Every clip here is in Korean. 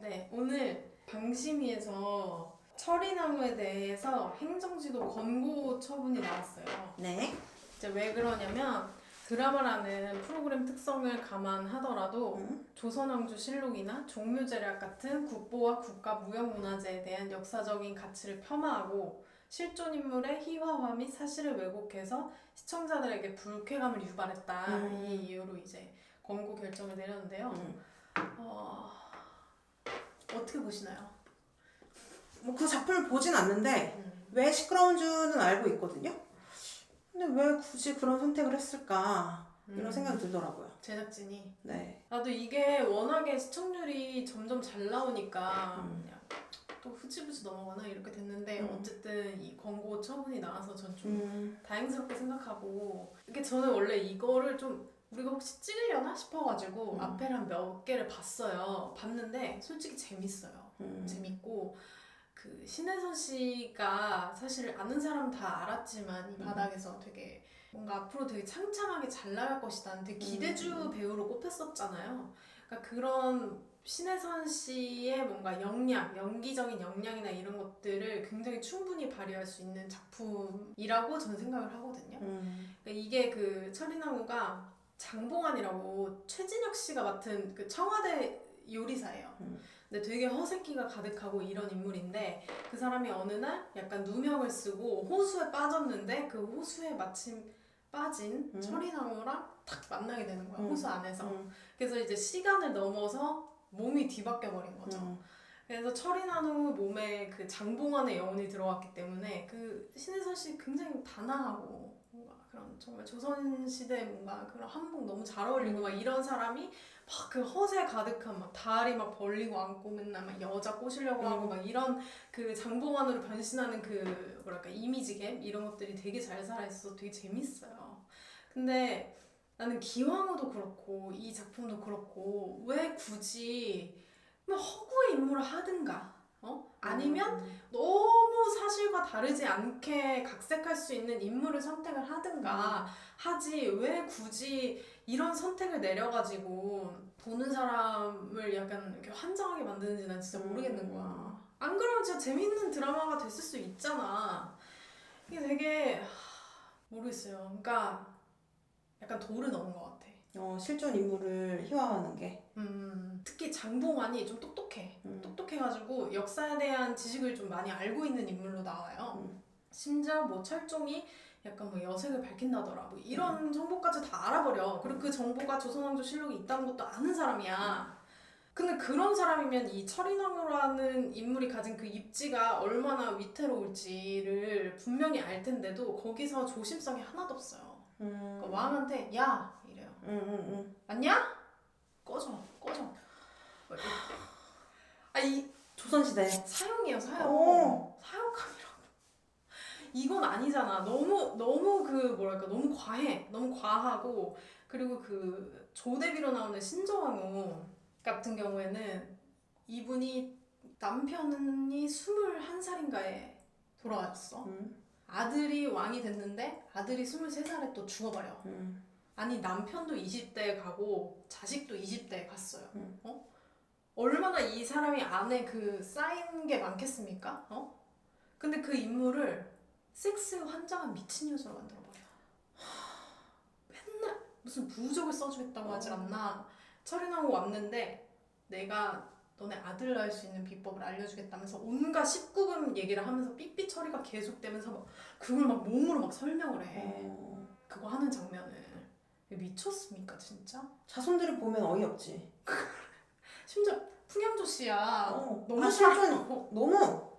네, 오늘 방심위에서 처리나무에 대해서 행정지도 권고 처분이 나왔어요. 네. 이제 왜 그러냐면 드라마라는 프로그램 특성을 감안하더라도 음. 조선왕조 실록이나 종묘제략 같은 국보와 국가 무형문화재에 대한 역사적인 가치를 폄하하고 실존 인물의 희화화 및 사실을 왜곡해서 시청자들에게 불쾌감을 유발했다 음. 이 이유로 이제 권고 결정을 내렸는데요. 음. 어... 어떻게 보시나요? 뭐 그 작품을 보진 않는데 음. 왜 시끄러운 줄은 알고 있거든요. 근데 왜 굳이 그런 선택을 했을까 이런 음. 생각이 들더라고요. 제작진이 네. 나도 이게 워낙에 시청률이 점점 잘 나오니까 음. 그냥 또 흐지부지 넘어가나 이렇게 됐는데 음. 어쨌든 이 권고 처분이 나와서 전좀 음. 다행스럽게 생각하고 이게 저는 원래 이거를 좀 우리가 혹시 찍으려나 싶어가지고 음. 앞에 한몇 개를 봤어요. 봤는데 솔직히 재밌어요. 음. 재밌고 그 신혜선 씨가 사실 아는 사람 다 알았지만 이 음. 바닥에서 되게 뭔가 앞으로 되게 창창하게 잘 나갈 것이다. 되게 기대주 음. 배우로 꼽혔었잖아요. 그러니까 그런 신혜선 씨의 뭔가 역량, 연기적인 역량이나 이런 것들을 굉장히 충분히 발휘할 수 있는 작품이라고 저는 생각을 하거든요. 음. 그러니까 이게 그 철이나무가 장봉환이라고 최진혁 씨가 맡은 그 청와대 요리사예요. 음. 근데 되게 허세끼가 가득하고 이런 인물인데 그 사람이 어느 날 약간 누명을 쓰고 호수에 빠졌는데 그 호수에 마침 빠진 음. 철이나무랑 탁 만나게 되는 거야 음. 호수 안에서. 음. 그래서 이제 시간을 넘어서 몸이 뒤바뀌어 버린 거죠. 음. 그래서 철이나무 몸에 그 장봉환의 영혼이 들어왔기 때문에 그 신혜선 씨 굉장히 단아하고 뭔가 그런 정말 조선 시대 뭔가 그런 한복 너무 잘 어울리고 막 이런 사람이 막 그 허세 가득한 막 다리 막 벌리고 앉고 맨날 막 여자 꼬시려고 음. 하고 막 이런 그 장봉환으로 변신하는 그 뭐랄까 이미지감 이런 것들이 되게 잘 살아 있어서 되게 재밌어요. 근데 나는 기왕후도 그렇고 이 작품도 그렇고 왜 굳이 뭐 허구의 인물을 하든가 어 아니면 음. 너무 사실과 다르지 않게 각색할 수 있는 인물을 선택을 하든가 하지 왜 굳이 이런 선택을 내려가지고 보는 사람을 약간 이렇게 환장하게 만드는지 난 진짜 모르겠는 거야. 안 그러면 진짜 재밌는 드라마가 됐을 수 있잖아. 이게 되게 하, 모르겠어요. 그러니까 약간 도를 넘은 것 같아. 어, 실존 인물을 희화화하는 게. 음, 특히 장봉환이 좀 똑똑해. 음. 똑똑해가지고 역사에 대한 지식을 좀 많이 알고 있는 인물로 나와요. 음. 심지어 뭐 철종이 약간 뭐 여색을 밝힌다더라. 뭐 이런 정보까지 다 알아버려. 그리고 그 정보가 조선왕조 실록에 있다는 것도 아는 사람이야. 근데 그런 사람이면 이 철인왕후라는 인물이 가진 그 입지가 얼마나 위태로울지를 분명히 알 텐데도 거기서 조심성이 하나도 없어요. 음. 그러니까 왕한테 야 음. 맞냐? 꺼져, 꺼져. 막. 아, 이 조선시대. 사형이에요, 사형. 오. 사형감이라고. 이건 아니잖아. 너무 너무 그 뭐랄까 너무 과해, 너무 과하고 그리고 그 조대비로 나오는 신정왕후 같은 경우에는 이분이 남편이 21살인가에 돌아가셨어. 음. 아들이 왕이 됐는데 아들이 23살에 또 죽어버려. 음. 아니 남편도 20대에 가고 자식도 20대에 갔어요. 음. 어? 얼마나 이 사람이 안에 그 쌓인 게 많겠습니까? 어? 근데 그 인물을 섹스에 환장한 미친 여자로 만들어버려. 맨날 무슨 부적을 써주겠다고 하질 않나. 철이나고 왔는데 내가 너네 아들 낳을 수 있는 비법을 알려주겠다면서 온갖 19금 얘기를 하면서 삐삐 처리가 계속되면서 막 그걸 막 몸으로 막 설명을 해. 어. 그거 하는 장면을 미쳤습니까 진짜? 자손들이 보면 어이없지. 심지어 풍양조 씨야 어. 너무 아, 싫어 실존 너무.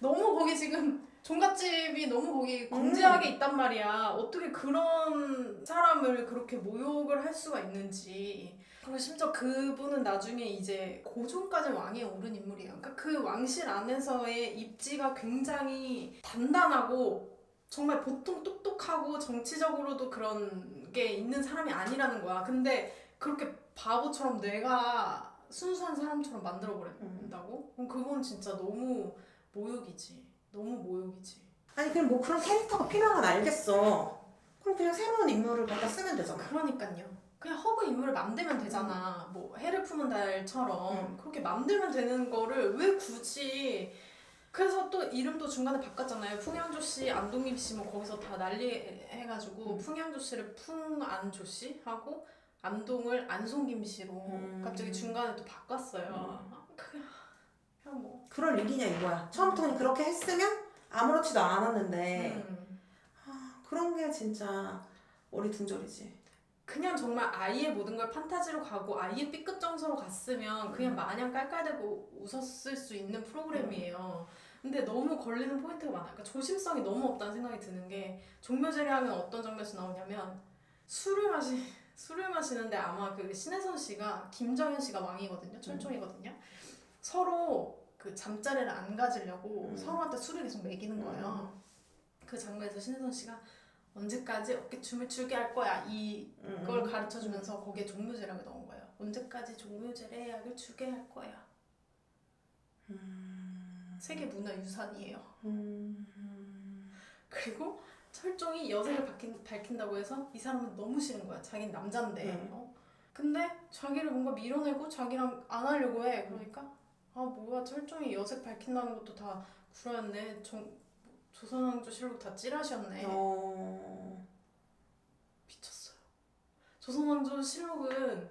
너무 거기 지금 종갓집이 너무 거기 건재하게 있단 말이야 어떻게 그런 사람을 그렇게 모욕을 할 수가 있는지 그리고 심지어 그분은 나중에 이제 고종까지 왕에 오른 인물이에요 그러니까 그 왕실 안에서의 입지가 굉장히 단단하고 정말 보통 똑똑하고 정치적으로도 그런 게 있는 사람이 아니라는 거야 근데 그렇게 바보처럼 내가 순수한 사람처럼 만들어 버린다고? 그럼 그건 진짜 너무 모욕이지. 너무 모욕이지. 아니 그럼 뭐 그런 캐릭터가 필요한 건 알겠어. 그럼 그냥 새로운 인물을 갖다 쓰면 되잖아. 그러니까요. 그냥 허브 인물을 만들면 되잖아. 뭐 해를 품은 달처럼 음. 그렇게 만들면 되는 거를 왜 굳이 그래서 또 이름도 중간에 바꿨잖아요. 풍양조 씨, 안동김 씨 뭐 거기서 다 난리 해가지고 음. 풍양조 씨를 풍안조 씨 하고 안동을 안송김 씨로 음. 갑자기 중간에 또 바꿨어요. 아, 그냥 그냥 뭐 그럴 일이냐 이거야. 처음부터 그렇게 했으면 아무렇지도 않았는데 음. 아, 그런 게 진짜 어리둥절이지. 그냥 정말 아이의 모든 걸 판타지로 가고 아이의 B급 정서로 갔으면 그냥 마냥 깔깔대고 웃었을 수 있는 프로그램이에요. 근데 너무 걸리는 포인트가 많아요. 그러니까 조심성이 너무 없다는 생각이 드는 게 종묘제리 하면 어떤 장면에서 나오냐면 술을 마시 술을 마시는데 아마 그 신혜선 씨가 김정현 씨가 왕이거든요. 철종이거든요. 서로 그 잠자리를 안 가지려고 음. 서로한테 술을 계속 먹이는 거예요. 그 장면에서 신혜선 씨가 언제까지 어깨춤을 추게 할 거야 이 음. 그걸 가르쳐 주면서 거기에 종묘제락을 넣은 거예요. 언제까지 종묘제의 약을 주게 할 거야. 세계 문화 유산이에요. 음. 그리고 철종이 여색을 밝힌, 밝힌다고 해서 이 사람은 너무 싫은 거야. 자기는 남잔데. 음. 어? 근데 자기를 뭔가 밀어내고 자기랑 안 하려고 해. 그러니까 아 뭐야 철종이 여색 밝힌다는 것도 다 구라였네. 정, 조선왕조 실록 다 찌라시였네. 어. 미쳤어요. 조선왕조 실록은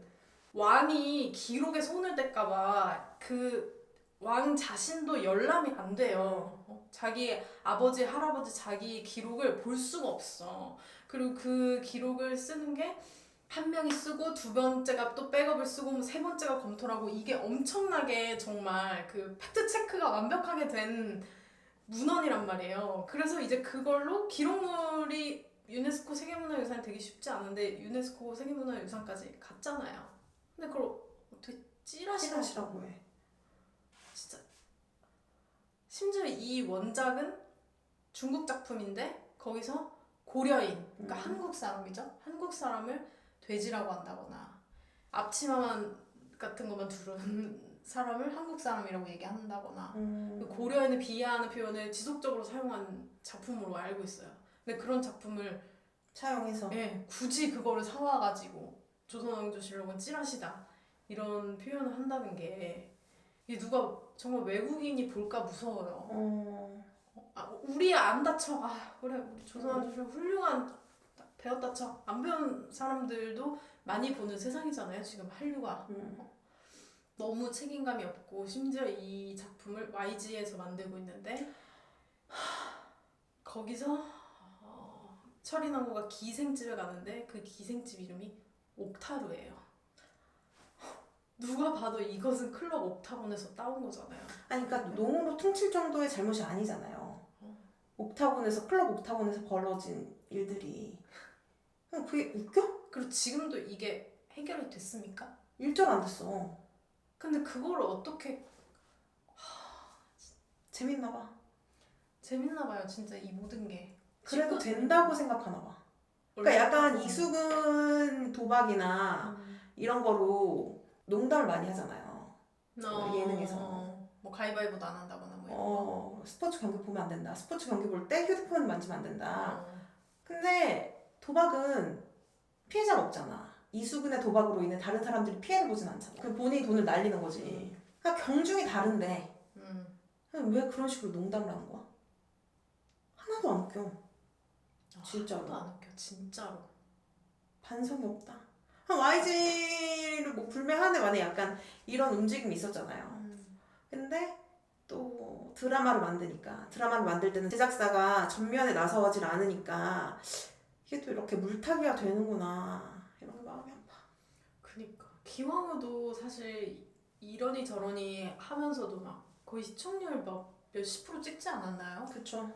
왕이 기록에 손을 댈까봐 그 왕 자신도 열람이 안 돼요. 어? 자기 아버지, 할아버지 자기 기록을 볼 수가 없어. 그리고 그 기록을 쓰는 게 한 명이 쓰고 두 번째가 또 백업을 쓰고 뭐세 번째가 검토를 하고 이게 엄청나게 정말 그 팩트 체크가 완벽하게 된 문헌이란 말이에요. 그래서 이제 그걸로 기록물이 유네스코 세계문화유산이 되기 쉽지 않은데 유네스코 세계문화유산까지 갔잖아요. 근데 그걸 어떻게 찌라시라고 찌라시라고 해. 진짜 심지어 이 원작은 중국 작품인데 거기서 고려인 그러니까 음. 한국 사람이죠. 한국 사람을 돼지라고 한다거나 앞치마만 같은 것만 두른 사람을 한국 사람이라고 얘기한다거나 음. 그 고려인을 비하하는 표현을 지속적으로 사용한 작품으로 알고 있어요. 근데 그런 작품을 차용해서 예, 굳이 그거를 사와가지고 조선왕조실록은 찌라시다 이런 표현을 한다는 게 이게 누가 정말 외국인이 볼까 무서워요. 어. 아, 우리 안 다쳐. 아 그래 우리 조선왕조실록 훌륭한 배웠다 쳐. 안 배운 사람들도 많이 보는 세상이잖아요. 지금 한류가 음. 너무 책임감이 없고 심지어 이 작품을 YG에서 만들고 있는데 거기서 어, 철인왕후가 기생집에 가는데 그 기생집 이름이 옥타루예요. 누가 봐도 이것은 클럽 옥타곤에서 따온 거잖아요. 아니 그러니까 농으로 퉁칠 정도의 잘못이 아니잖아요. 옥타곤에서 클럽 옥타곤에서 벌어진 일들이 그냥 그게 웃겨? 그리고 지금도 이게 해결이 됐습니까? 일절 안 됐어. 근데 그거를 어떻게 재밌나 봐. 재밌나 봐요, 진짜 이 모든 게. 그래도 된다고 생각하나 봐. 그러니까 약간 이수근 도박이나 음. 이런 거로 농담을 많이 하잖아요. 어, 예능에서. 뭐 가위바위보도 안 한다거나 뭐 이런 거. 어, 스포츠 경기 보면 안 된다. 스포츠 경기 볼 때 휴대폰 만지면 안 된다. 어. 근데 도박은 피해자가 없잖아. 이수근의 도박으로 인해 다른 사람들이 피해를 보진 않잖아. 그 본인이 돈을 날리는 거지. 그러니까 경중이 다른데 음. 왜 그런 식으로 농담을 하는 거야? 하나도 안 웃겨. 진짜로. 하나도 안 웃겨 진짜로. 반성이 없다. 한 YG를 뭐 불매하는 만에 약간 이런 움직임이 있었잖아요. 음. 근데 또 드라마를 만드니까 드라마를 만들 때는 제작사가 전면에 나서질 않으니까 이게 또 이렇게 물타기가 되는구나 이런 게 마음이 아파. 그니까 기왕후도 사실 이러니 저러니 하면서도 막 거의 시청률 막 몇십 프로 찍지 않았나요? 그쵸.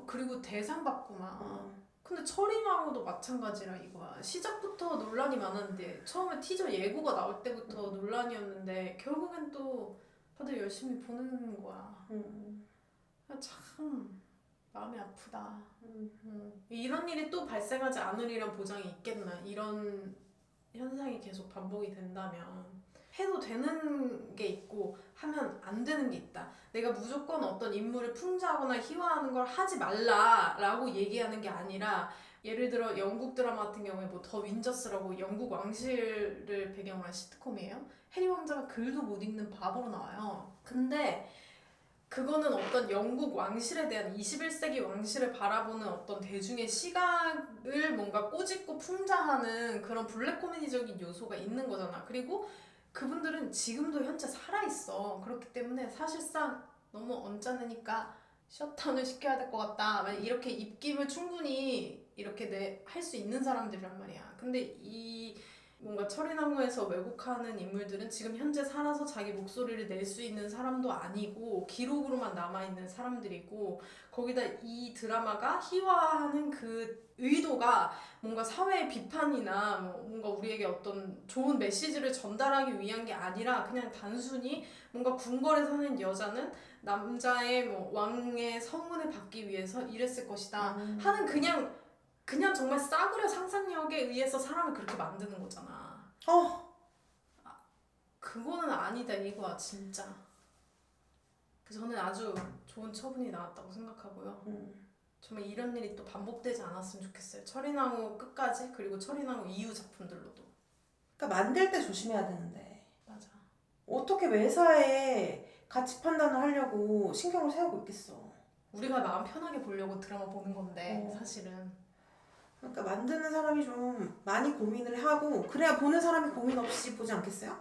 뭐 그리고 대상 받고 막. 어. 근데 철인왕후도 마찬가지라 이거야. 시작부터 논란이 많았는데 처음에 티저 예고가 나올 때부터 논란이었는데 결국엔 또 다들 열심히 보는 거야. 음. 참 마음이 아프다. 음. 음, 이런 일이 또 발생하지 않으리란 보장이 있겠나 이런 현상이 계속 반복이 된다면 해도 되는 게 있고 하면 안 되는 게 있다 내가 무조건 어떤 인물을 풍자하거나 희화하는 걸 하지 말라라고 얘기하는 게 아니라 예를 들어 영국 드라마 같은 경우에 뭐 더 윈저스라고 영국 왕실을 배경으로 한 시트콤이에요. 해리 왕자가 글도 못 읽는 바보로 나와요. 근데 그거는 어떤 영국 왕실에 대한 21세기 왕실을 바라보는 어떤 대중의 시각을 뭔가 꼬집고 풍자하는 그런 블랙 코미디적인 요소가 있는 거잖아. 그리고 그분들은 지금도 현재 살아있어. 그렇기 때문에 사실상 너무 언짢으니까 셧다운을 시켜야 될 것 같다. 이렇게 입김을 충분히 이렇게 할 수 있는 사람들이란 말이야. 근데 이 뭔가 철인왕후에서 왜곡하는 인물들은 지금 현재 살아서 자기 목소리를 낼 수 있는 사람도 아니고 기록으로만 남아있는 사람들이고 거기다 이 드라마가 희화하는 그 의도가 뭔가 사회의 비판이나 뭐 뭔가 우리에게 어떤 좋은 메시지를 전달하기 위한 게 아니라 그냥 단순히 뭔가 궁궐에 사는 여자는 남자의 뭐 왕의 성운을 받기 위해서 이랬을 것이다 음. 하는 그냥 그냥 정말 싸구려 상상력에 의해서 사람을 그렇게 만드는 거잖아. 어 그거는 아니다 이거야 진짜. 그래서 저는 아주 좋은 처분이 나왔다고 생각하고요. 음. 정말 이런 일이 또 반복되지 않았으면 좋겠어요. 철인왕후 끝까지 그리고 철인왕후 이후 작품들로도. 그러니까 만들 때 조심해야 되는데 맞아. 어떻게 매사에 가치 판단을 하려고 신경을 세우고 있겠어. 우리가 마음 편하게 보려고 드라마 보는 건데 어. 사실은 그러니까 만드는 사람이 좀 많이 고민을 하고 그래야 보는 사람이 고민 없이 보지 않겠어요?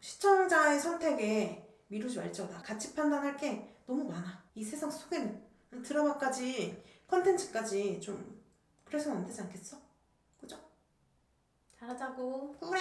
시청자의 선택에 미루지 말자다. 가치 판단할 게 너무 많아. 이 세상 속에는 드라마까지 컨텐츠까지 좀 그래서는 안 되지 않겠어? 그죠? 잘하자고. 그래